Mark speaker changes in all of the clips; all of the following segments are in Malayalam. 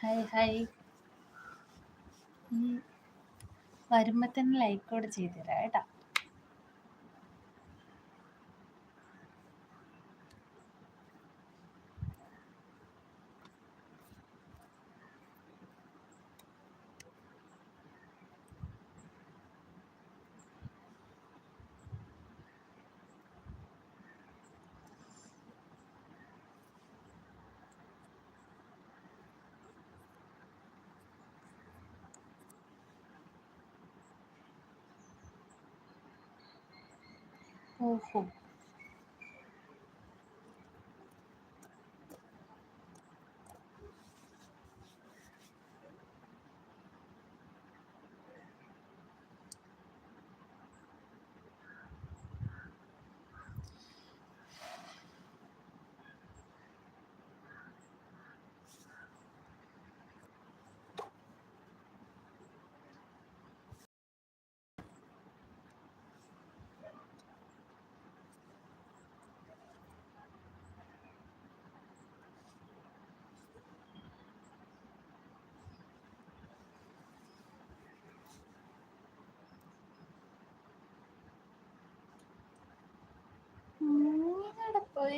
Speaker 1: ഹായ് ഹായ് വരുമ്പോൾ തന്നെ ലൈക്ക് കൂടെ ചെയ്തു തരാം കേട്ടോ. sussurro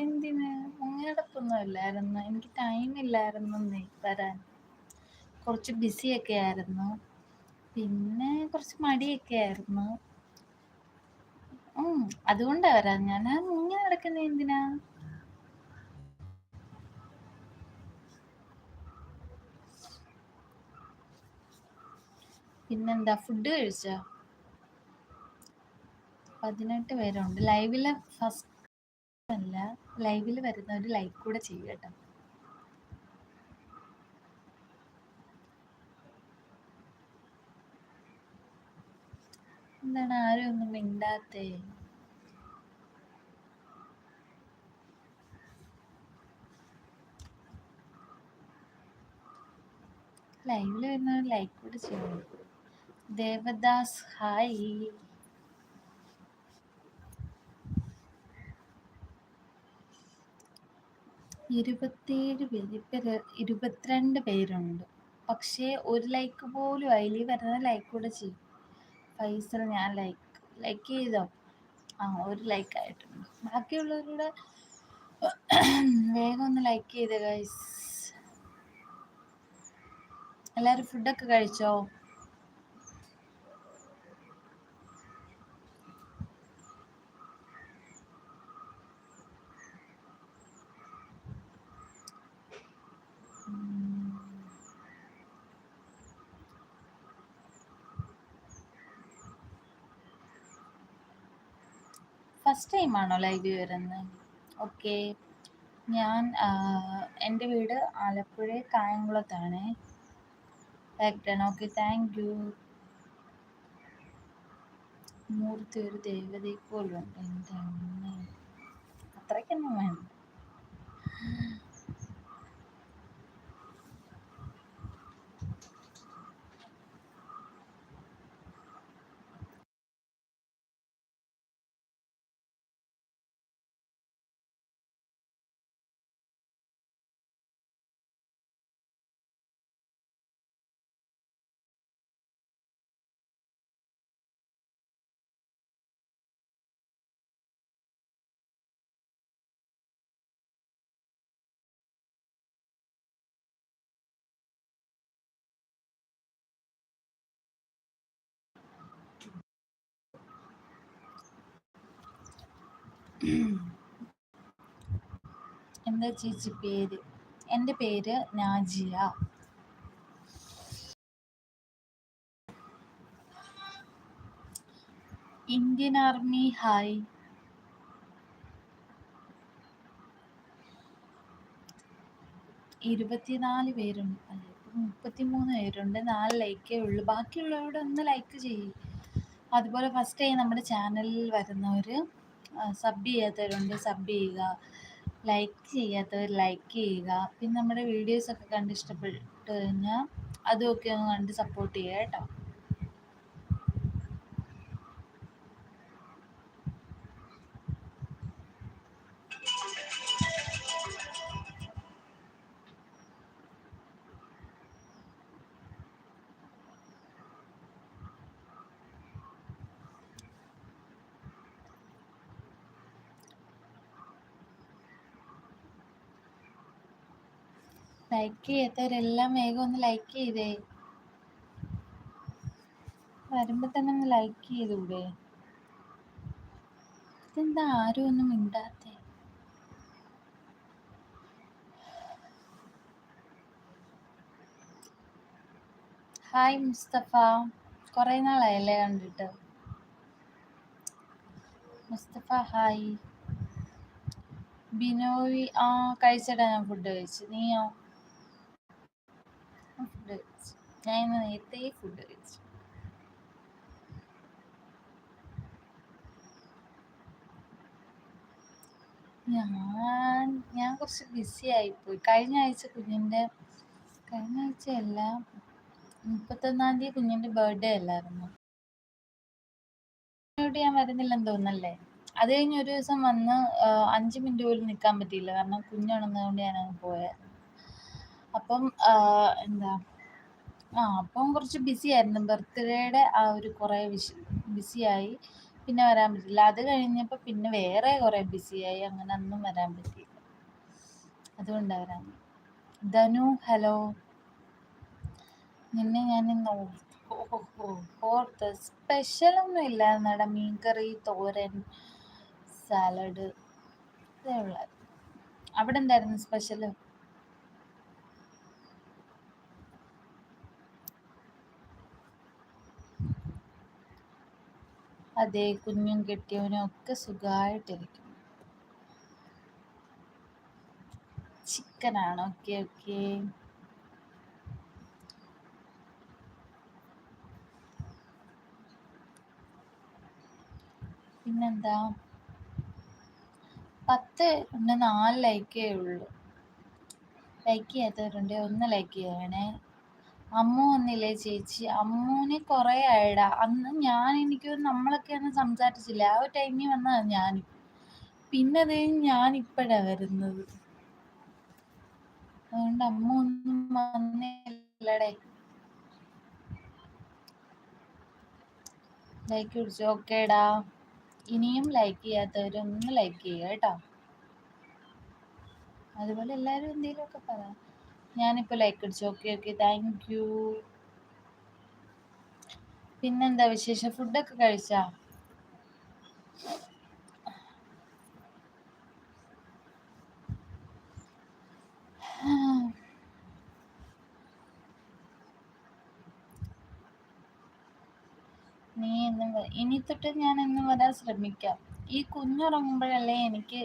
Speaker 1: എന്തിന്? മുങ്ങിനടപ്പൊന്നും അല്ലായിരുന്നു. എനിക്ക് ടൈം ഇല്ലായിരുന്നു വരാൻ. കുറച്ച് ബിസിയൊക്കെ ആയിരുന്നു. പിന്നെ കുറച്ച് മടിയൊക്കെ ആയിരുന്നു. അതുകൊണ്ടാ വരാൻ ഞാൻ. ഇങ്ങനെ നടക്കുന്ന എന്തിനാ? പിന്നെന്താ? ഫുഡ് കഴിച്ചോ? പതിനെട്ട് പേരുണ്ട്. ലൈവിൽ ഫസ്റ്റ് അല്ല ലൈവിൽ വരുന്ന ഒരു ലൈക്ക് കൂടെ ചെയ്യുക കേട്ടോ എന്താണ്? ആരും ഒന്നും മിണ്ടാത്തേ. ലൈവിൽ വരുന്ന ലൈക്ക് കൂടെ ചെയ്യണം. ദേവദാസ് ഹായ് ഇരുപത്തിയേഴ് പേര് ഇരുപത്തിരണ്ട് പേരുണ്ട്. പക്ഷേ ഒരു ലൈക്ക് പോലും അതിൽ വരുന്ന ലൈക്ക് കൂടെ ചെയ്യും. ഫൈസൽ ഞാൻ ലൈക്ക് ലൈക്ക് ചെയ്തോ? ആ ഒരു ലൈക്ക് ആയിട്ടുണ്ട്. ബാക്കിയുള്ളവരുടെ വേഗം ഒന്ന് ലൈക്ക് ചെയ്ത് ഗൈസ് എല്ലാവരും ഫുഡൊക്കെ കഴിച്ചോ? ഫസ്റ്റ് ടൈമാണോ ലൈവ് വരുന്നത് ഓക്കെ ഞാൻ എന്റെ വീട് ആലപ്പുഴ കായംകുളത്താണ്. ബാക്ക്ഗ്രൗണ്ട് ഓക്കെ താങ്ക് യു മൂർത്തി ഒരു ദേവതയെ പോലുണ്ട് എന്റെ അമ്മ അത്രയ്ക്കൊന്നും വേണ്ട. എന്താ ചേച്ചി പേര്? എന്റെ പേര് നാജിയ. Indian army hi. ഇരുപത്തിനാല് പേരുണ്ട് മുപ്പത്തിമൂന്ന് പേരുണ്ട്. നാല് ലൈക്കേ ഉള്ളൂ. ബാക്കിയുള്ളവരോട് ഒന്ന് ലൈക്ക് ചെയ്യും. അതുപോലെ ഫസ്റ്റ് ആയി നമ്മുടെ ചാനലിൽ വരുന്നവർ സബ് ചെയ്യാത്തവരുണ്ട് സബ് ചെയ്യുക. ലൈക്ക് ചെയ്യാത്തവർ ലൈക്ക് ചെയ്യുക. പിന്നെ നമ്മുടെ വീഡിയോസൊക്കെ കണ്ട് ഇഷ്ടപ്പെട്ട് കഴിഞ്ഞാൽ അതുമൊക്കെ ഒന്ന് കണ്ട് സപ്പോർട്ട് ചെയ്യുക കേട്ടോ. ലൈക്ക് ചെയ്യാത്തവരെല്ലാം വേഗം ഒന്ന് ലൈക്ക് ചെയ്തേ. വരുമ്പോ തന്നെ ഒന്ന് ലൈക്ക് ചെയ്തൂടെ. ഇതെന്താ ആരും ഒന്നും മിണ്ടാത്തെ? ഹായ് മുസ്തഫ. കുറേ നാളായല്ലേ കണ്ടിട്ട്. മുസ്തഫ ഹായ് ബിനോവി ആ കഴിച്ചടാ ഞാൻ ഫുഡ് കഴിച്ചു. നീയോ? ഫുഡ് കഴിച്ചു ഞാൻ ഇന്ന് നേരത്തെ ഫുഡ് കഴിച്ചു ഞാൻ ഞാൻ കുറച്ച് ബിസി ആയിപ്പോയി. കഴിഞ്ഞ ആഴ്ച കുഞ്ഞിന്റെ കഴിഞ്ഞ ആഴ്ച ആഴ്ചയല്ല മുപ്പത്തൊന്നാം തീയതി കുഞ്ഞിന്റെ ബർത്ത്ഡേ അല്ലായിരുന്നു. ഞാൻ വരുന്നില്ലെന്ന് തോന്നല്ലേ അത് കഴിഞ്ഞ് ഒരു ദിവസം വന്ന് അഞ്ച് മിനിറ്റ് പോലും നിൽക്കാൻ പറ്റിയില്ല. കാരണം കുഞ്ഞുണന്നതുകൊണ്ട് ഞാൻ അങ്ങ് പോയായിരുന്നു അപ്പം എന്താ ആ അപ്പം കുറച്ച് ബിസി ആയിരുന്നു. ബർത്ത്ഡേയുടെ ആ ഒരു കുറേ വിഷ ബിസിയായി പിന്നെ വരാൻ പറ്റില്ല അത് കഴിഞ്ഞപ്പോൾ പിന്നെ വേറെ കുറേ ബിസിയായി അങ്ങനെ അന്നും വരാൻ പറ്റിയില്ല. അതുകൊണ്ടാണ് വരാൻ ധനു ഹലോ നിന്നെ ഞാൻ ഇന്ന് ഓർത്തു സ്പെഷ്യലൊന്നും ഇല്ലായിരുന്നടാ മീൻകറി തോരൻ സാലഡ് ഇതേ ഉള്ളത് അവിടെ എന്തായിരുന്നു സ്പെഷ്യൽ അതെ കുഞ്ഞും കെട്ടിയവനും ഒക്കെ സുഖമായിട്ടിരിക്കും ചിക്കനാണ്? Okay okay. പിന്നെന്താ? പത്ത് ഉണ്ട് നാല് ലൈക്കേ ഉള്ളൂ. ലൈക്ക് ചെയ്യാത്തവരുണ്ട്? ഒന്ന് ലൈക്ക് ചെയ്യണേ. അമ്മു വന്നില്ലേ ചേച്ചി? അമ്മൂനെ കുറേ ആയിടാ. അന്ന് ഞാൻ എനിക്ക് നമ്മളൊക്കെ അന്ന് സംസാരിച്ചില്ല? ആ ഒരു ടൈമിൽ വന്നാ ഞാൻ പിന്നെ അത് ഞാൻ ഇപ്പഴാ വരുന്നത്. അതുകൊണ്ട് അമ്മ ഒന്നും വന്നില്ലടേ. ലൈക്ക് കുടിച്ചു? ഓക്കേടാ ഇനിയും ലൈക്ക് ചെയ്യാത്തവരൊന്ന് ലൈക്ക് ചെയ്യുക കേട്ടോ. അതുപോലെ എല്ലാവരും എന്തെങ്കിലുമൊക്കെ പറ. ഞാനിപ്പോൾ ലൈക്ക് അടിച്ചു. ഓക്കെ ഓക്കെ താങ്ക് യു പിന്നെന്താ വിശേഷം? ഫുഡൊക്കെ കഴിച്ചാ? നീ എന്നും ഇനി തൊട്ട് ഞാൻ എന്നും വരാൻ ശ്രമിക്കാം. ഈ കുഞ്ഞുറങ്ങുമ്പോഴല്ലേ എനിക്ക്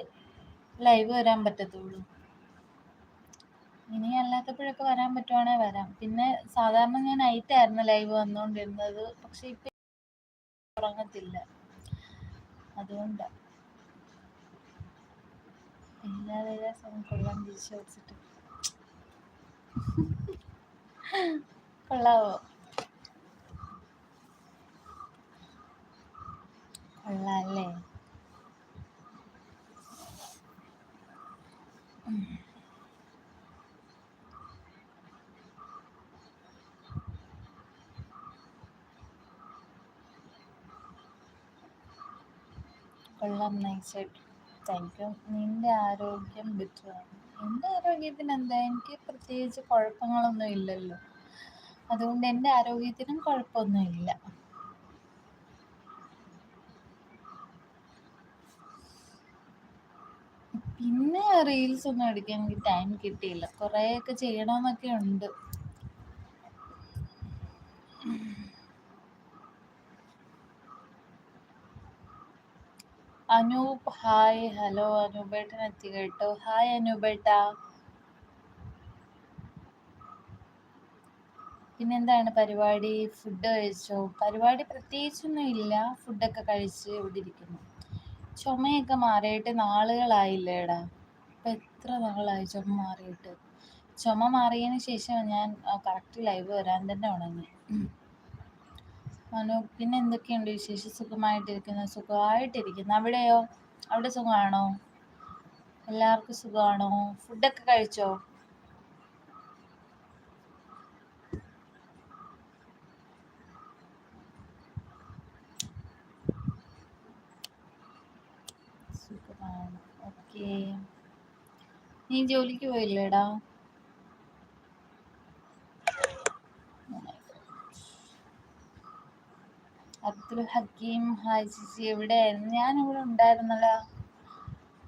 Speaker 1: ലൈവ് വരാൻ പറ്റത്തുള്ളൂ. ഇനി അല്ലാത്തപ്പോഴൊക്കെ വരാൻ പറ്റുവാണെങ്കിൽ വരാം. പിന്നെ സാധാരണ ഞാൻ നൈറ്റ് ആയിരുന്നു ലൈവ് വന്നുകൊണ്ടിരുന്നത് പക്ഷെ ഇപ്പൊ ഉറങ്ങത്തില്ല. അതുകൊണ്ടാ. കൊള്ളാൻ കൊള്ളാവോ? കൊള്ളാം അല്ലേ? കൊള്ളാം. നൈസായിട്ട് യു നിന്റെ ആരോഗ്യം ബെറ്ററാണ് എന്റെ ആരോഗ്യത്തിന് എന്താ? എനിക്ക് പ്രത്യേകിച്ച് കുഴപ്പങ്ങളൊന്നും ഇല്ലല്ലോ. അതുകൊണ്ട് എന്റെ ആരോഗ്യത്തിനും കുഴപ്പമൊന്നുമില്ല പിന്നെ റീൽസ് ഒന്നും എടുക്കാൻ എനിക്ക് ടൈം കിട്ടിയില്ല. കുറേയൊക്കെ ചെയ്യണമെന്നൊക്കെ ഉണ്ട്. അനൂപ് ഹായ്. ഹലോ അനൂപേട്ടൻ എത്തി കേട്ടോ. ഹായ് അനൂപേട്ടാ. പിന്നെന്താണ് പരിപാടി? ഫുഡ് കഴിച്ചോ? പരിപാടി പ്രത്യേകിച്ചൊന്നും ഇല്ല. ഫുഡൊക്കെ കഴിച്ച് ഇവിടെ ഇരിക്കുന്നു. ചുമയൊക്കെ മാറിയിട്ട് നാളുകളായില്ലേടാ. ഇപ്പം എത്ര നാളായി ചുമ മാറിയിട്ട്? ചുമ മാറിയതിന് ശേഷം ഞാൻ കറക്റ്റ് ലൈവ് വരാൻ തന്നെ ഉണങ്ങി. മനു പിന്നെ എന്തൊക്കെയുണ്ട് വിശേഷം? സുഖമായിട്ടിരിക്കുന്നു. സുഖമായിട്ടിരിക്കുന്നു. അവിടെയോ? അവിടെ സുഖമാണോ? എല്ലാവർക്കും സുഖമാണോ? ഫുഡൊക്കെ കഴിച്ചോ? സുഖമാണ്. ഓക്കെ. നീ ജോലിക്ക് പോയില്ലേടാ? അബ്ദുൽ ഹക്കീം ഹായ് ചേച്ചി ഞാൻ ഇവിടെ ഉണ്ടായിരുന്നല്ലോ.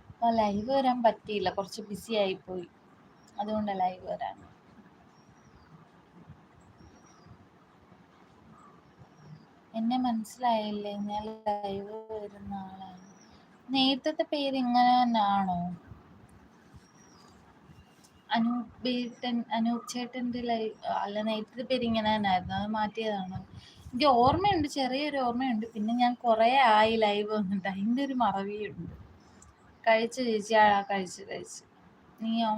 Speaker 1: അപ്പൊ ലൈവ് വരാൻ പറ്റിയില്ല. കുറച്ച് ബിസി ആയി പോയി അതുകൊണ്ട് ലൈവ് വരാൻ. എന്നെ മനസ്സിലായില്ലേ? ഞാൻ ലൈവ് വരുന്ന ആളാണ്. നേരത്തെ പേര് ഇങ്ങനെ തന്നെയാണോ? അനൂപ് ബേട്ടൻ അനൂപ് ചേട്ടന്റെ ലൈവ് അല്ല നേരത്തെ പേര് ഇങ്ങനെ തന്നെയായിരുന്നു. അത് മാറ്റിയതാണോ? എനിക്ക് ഓർമ്മയുണ്ട് ചെറിയൊരു ഓർമ്മയുണ്ട്. പിന്നെ ഞാൻ കുറേ ആയി ലൈവ് വന്നിട്ട് അതിന്റെ ഒരു മറവിയുണ്ട് കഴിച്ചു ചേച്ചി ആ കഴിച്ചു കഴിച്ചു. നീയോ?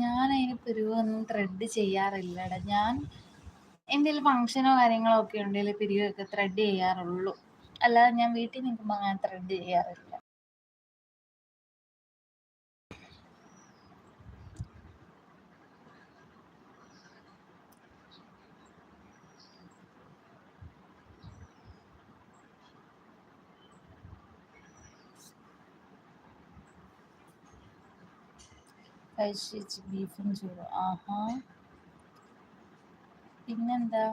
Speaker 1: ഞാൻ അതിന് പിരിവൊന്നും ത്രെഡ് ചെയ്യാറില്ലടാ. ഞാൻ എന്തെങ്കിലും ഫങ്ഷനോ കാര്യങ്ങളോ ഒക്കെ ഉണ്ടെങ്കിൽ പിരിവൊക്കെ ത്രെഡ് ചെയ്യാറുള്ളൂ. അല്ലാതെ ഞാൻ വീട്ടിൽ നിൽക്കുമ്പോൾ അങ്ങനെ ത്രെഡ് ചെയ്യാറില്ല. കഴിച്ചു ബീഫും ചോറും ആഹാ. പിന്നെന്താ?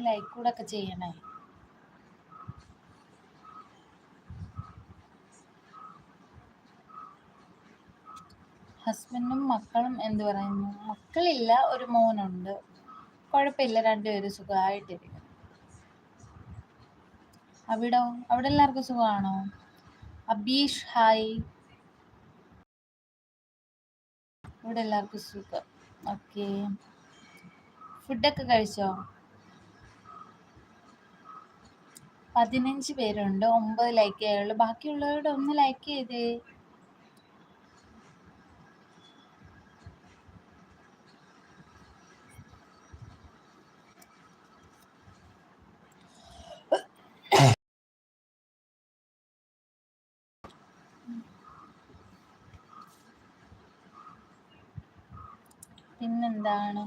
Speaker 1: ലൈക്ക് കൂടെ ഒക്കെ ചെയ്യണേ. ഹസ്ബൻഡും മക്കളും എന്ത് പറയുന്നു? മക്കളില്ല ഒരു മോനുണ്ട്. കുഴപ്പമില്ല രണ്ടുപേരും സുഖമായിട്ടിരിക്കും അവിടോ? അവിടെ എല്ലാവർക്കും സുഖമാണോ? അബീഷ് ഹായ് ഇവിടെ എല്ലാവർക്കും സുഖം. ഓക്കെ. ഫുഡൊക്കെ കഴിച്ചോ? പതിനഞ്ച് പേരുണ്ട്. ഒമ്പത് ലൈക്ക് ചെയ്യുള്ളൂ ബാക്കിയുള്ളവരോട് ഒന്ന് ലൈക്ക് ചെയ്തേ. പിന്നെന്താണ്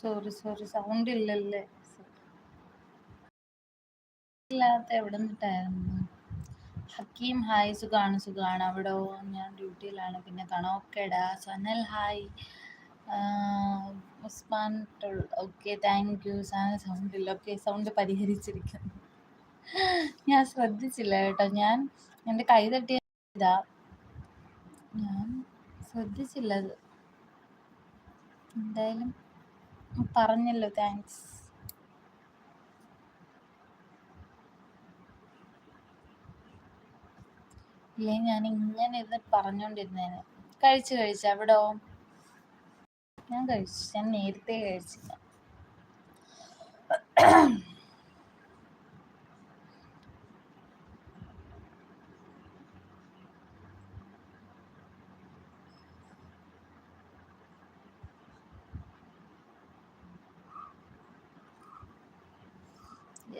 Speaker 1: സോറി സോറി. സൗണ്ട് ഇല്ലല്ലേ. ഇല്ലാത്ത എവിടെ നിന്നിട്ടായിരുന്നു ഹക്കീം ഹായ് സുഖാണ് സുഖാണ്. അവിടോ? ഞാൻ ഡ്യൂട്ടിയിലാണ്. പിന്നെ കാണാം ഓക്കേടാ Sanal hi. Usman okay thank you Sana sound ഇല്ല. ഓക്കെ സൗണ്ട് പരിഹരിച്ചിരിക്കുന്നു. ഞാൻ ശ്രദ്ധിച്ചില്ല കേട്ടോ. ഞാൻ എന്റെ കൈ തട്ടിയതാ ഞാൻ ശ്രദ്ധിച്ചില്ല. എന്തായാലും പറഞ്ഞല്ലോ താങ്ക്സ് ഇല്ലേ ഞാൻ ഇങ്ങനെ ഇത് പറഞ്ഞോണ്ടിരുന്നേനെ. കഴിച്ചു കഴിച്ചു അവിടോ? ഞാൻ കഴിച്ചു ഞാൻ നേരത്തെ കഴിച്ചില്ല.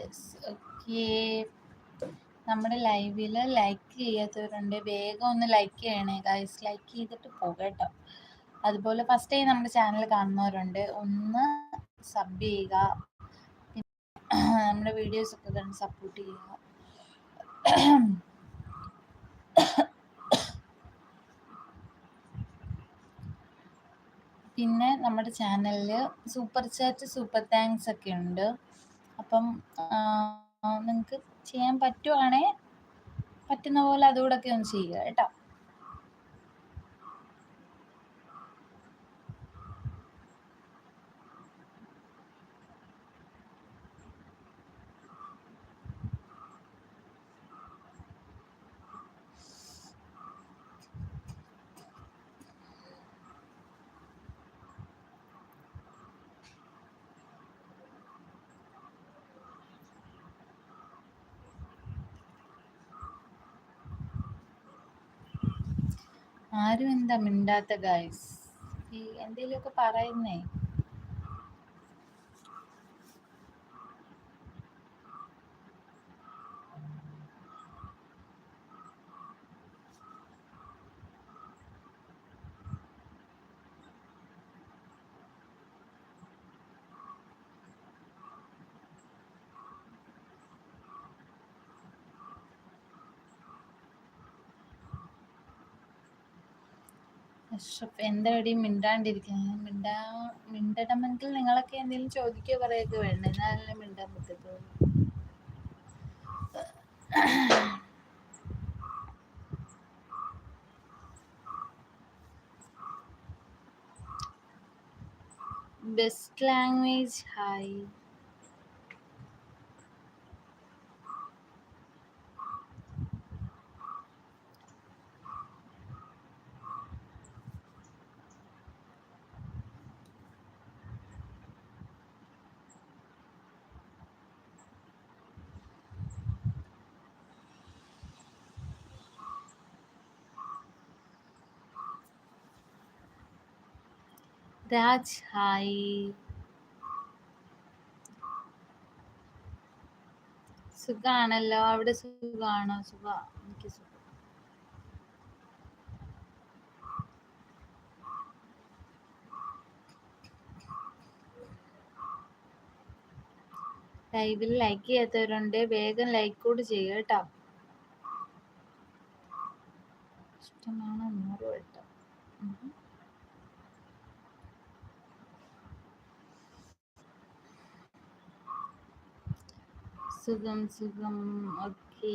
Speaker 1: യെസ് ഓക്കേ നമ്മുടെ ലൈവിൽ ലൈക്ക് ചെയ്യാത്തവരുണ്ട്. വേഗം ഒന്ന് ലൈക്ക് ചെയ്യണേ ഗൈസ് ലൈക്ക് ചെയ്തിട്ട് പോകട്ടോ. അതുപോലെ ഫസ്റ്റ് ടൈം നമ്മുടെ ചാനൽ കാണുന്നവരുണ്ട് ഒന്ന് സബ് ചെയ്യുക. നമ്മുടെ വീഡിയോസ് ഒക്കെ കണ്ട് സപ്പോർട്ട് ചെയ്യുക. പിന്നെ നമ്മുടെ ചാനലിൽ സൂപ്പർ ചാറ്റ് സൂപ്പർ താങ്ക്സ് ഒക്കെ ഉണ്ട്. അപ്പം നിങ്ങൾക്ക് ചെയ്യാൻ പറ്റുവാണേ പറ്റുന്ന പോലെ അതുകൂടെ ഒക്കെ ഒന്ന് ചെയ്യുക കേട്ടോ. ആരും എന്താ മിണ്ടാത്ത ഗൈസ് ഈ എന്തെങ്കിലുമൊക്കെ പറയുന്നേ. അഷ്റഫ് എന്താടി മിണ്ടാണ്ടിരിക്കുന്നത് മിണ്ടാ മിണ്ടണമെങ്കിൽ നിങ്ങളൊക്കെ എന്തെങ്കിലും ചോദിക്കുകയോ പറയുകയൊക്കെ വേണ്ട? എന്നാലല്ലേ മിണ്ടാൻ പറ്റത്തുള്ളൂ. Best language hi Raj hi സുഖാണല്ലോ? അവിടെ സുഖാണോ സുഖ. എനിക്ക് സുഖം. ലൈവിൽ ലൈക്ക് ചെയ്യാത്തവരുണ്ട്. വേഗം ലൈക്ക് കൂടി ചെയ്യുക കേട്ടോ. ഇഷ്ടമാണ്? സുഖം സുഖം. ഓക്കെ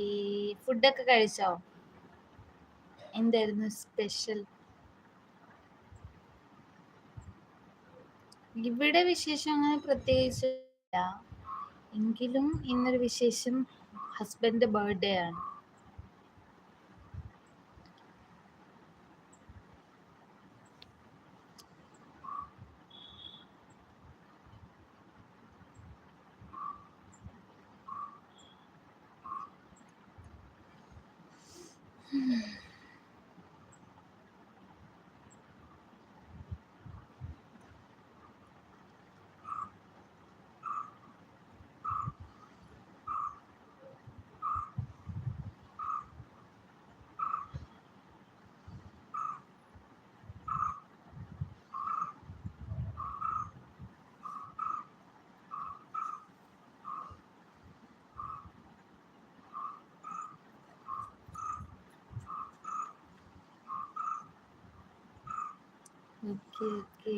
Speaker 1: ഫുഡൊക്കെ കഴിച്ചോ? എന്തായിരുന്നു സ്പെഷ്യൽ ഇവിടെ വിശേഷം അങ്ങനെ പ്രത്യേകിച്ച് എങ്കിലും ഇന്നൊരു വിശേഷം ഹസ്ബൻഡ് ബർത്ത്ഡേ ആണ്. Okay okay.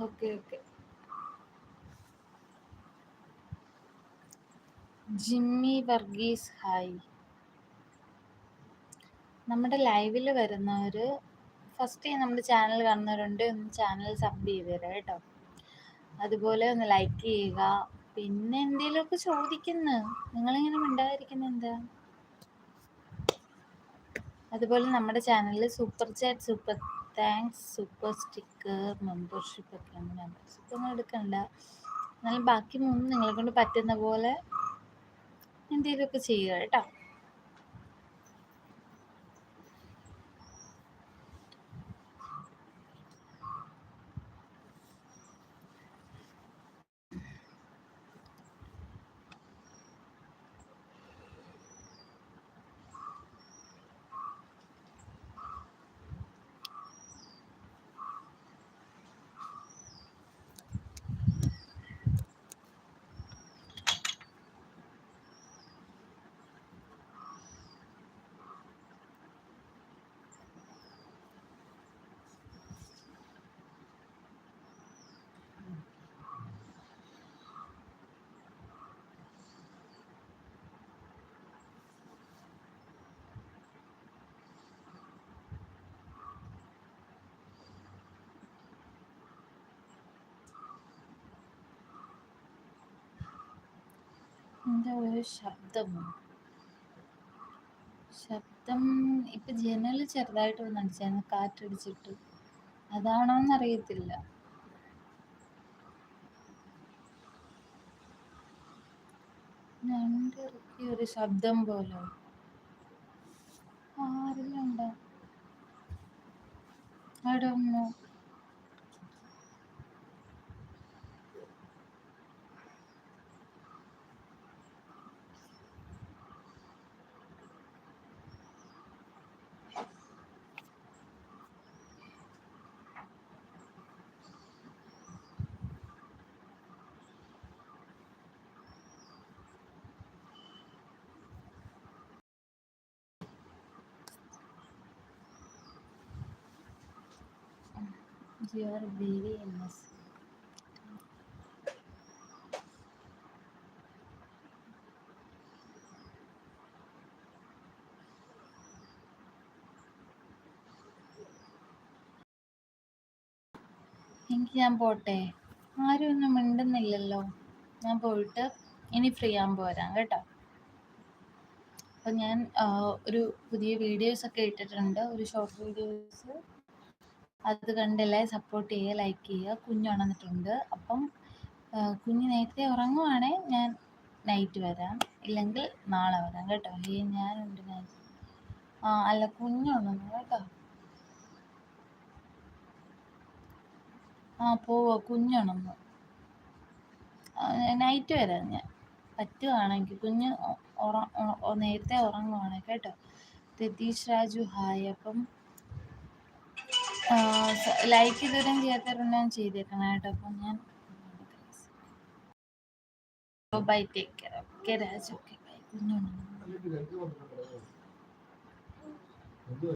Speaker 1: Okay okay. Jimmy Varghese hi. നമ്മുടെ ലൈവിൽ വരുന്നവർ ഫസ്റ്റ് നമ്മുടെ ചാനൽ കാണുന്നവരുണ്ട് ഒന്ന് ചാനൽ സബ് ചെയ്ത് തരാം കേട്ടോ. അതുപോലെ ഒന്ന് ലൈക്ക് ചെയ്യുക. പിന്നെ എന്തെങ്കിലുമൊക്കെ ചോദിക്കുന്നു. നിങ്ങളിങ്ങനെ മിണ്ടാതിരിക്കുന്ന എന്താ? അതുപോലെ നമ്മുടെ ചാനലിൽ super chat super thanks super sticker membership ഒക്കെ മെമ്പർഷിപ്പ് ഒന്നും എടുക്കണ്ട. എന്നാലും ബാക്കി മൂന്ന് നിങ്ങളെ കൊണ്ട് പറ്റുന്ന പോലെ എന്തെങ്കിലുമൊക്കെ ചെയ്യുക കേട്ടോ. എന്താ ഒരു ശബ്ദം ശബ്ദം ഇപ്പൊ ജനൽ ചെറുതായിട്ട് ഒന്ന് അടിച്ചായിരുന്നു കാറ്റടിച്ചിട്ട്. അതാണോന്ന് അറിയത്തില്ല. രണ്ടിറക്കി ഒരു ശബ്ദം പോലെ. ആരെല്ലാം ഉണ്ടോ അവിടെ don't know. You are very എനിക്ക് ഞാൻ പോട്ടെ. ആരും ഒന്നും മിണ്ടുന്നില്ലല്ലോ. ഞാൻ പോയിട്ട് ഇനി ഫ്രീ ആകുമ്പോൾ വരാം കേട്ടോ. അപ്പം ഞാൻ ഒരു പുതിയ വീഡിയോസ് ഒക്കെ ഇട്ടിട്ടുണ്ട്. ഒരു ഷോർട്ട് വീഡിയോസ് അത് കണ്ടല്ലേ സപ്പോർട്ട് ചെയ്യുക ലൈക്ക് ചെയ്യുക. കുഞ്ഞുണന്നിട്ടുണ്ട് അപ്പം കുഞ്ഞ് നേരത്തെ ഉറങ്ങുവാണെങ്കിൽ ഞാൻ നൈറ്റ് വരാം. ഇല്ലെങ്കിൽ നാളെ വരാം കേട്ടോ. ഈ ഞാനുണ്ട് ഞാൻ ആ അല്ല കുഞ്ഞുണന്നു കേട്ടോ. ആ പോവോ കുഞ്ഞുണന്നു നൈറ്റ് വരാം ഞാൻ. പറ്റുവാണെങ്കിൽ കുഞ്ഞ് നേരത്തെ ഉറങ്ങുവാണെങ്കിൽ കേട്ടോ. രതീഷ് രാജു ഹായ് അപ്പം ലൈക്ക് ഇതുവരെയും ഞാൻ ചെയ്തേക്കണം കേട്ടോ. അപ്പം ഞാൻ bye take care okay Raju okay bye കുഞ്ഞുണ്ട്